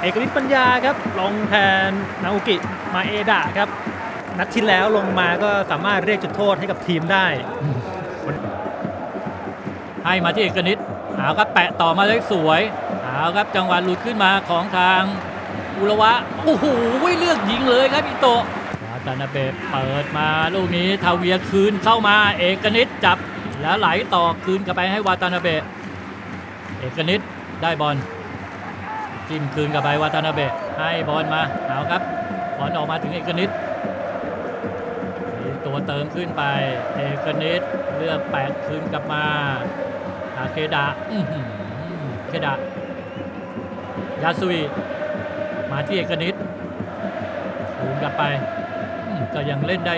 เอกฤทธิ์ปัญญาครับลงแทนนาอุกิมาเอดะครับ นัดที่แล้วลงมาก็สามารถเรียกจุดโทษให้กับทีมได้ ให้มาที่เอกนิตเอาครับแปะต่อมาได้สวยเอาครับจังหวะหลุดขึ้นมาของทางอุระวะโอ้โหเลือกยิงเลยครับอิโตะวาตานาเบะเปิดมาลูกนี้ทาเวียคืนเข้ามาเอกนิตจับแล้วไหลต่อคืนกลับไปให้วาตานาเบะเอกนิตได้บอล จิ้มคืนกลับไปวาตานาเบะให้บอลมาเอาครับบอลออกมาถึงเอกนิตมีตัวเติมขึ้นไปเอกนิตเลือกแปะคืนกลับมาอาเคดะเคดะยาสุยมาที่เอกนิตคืนกลับไปก็ยังเล่นได้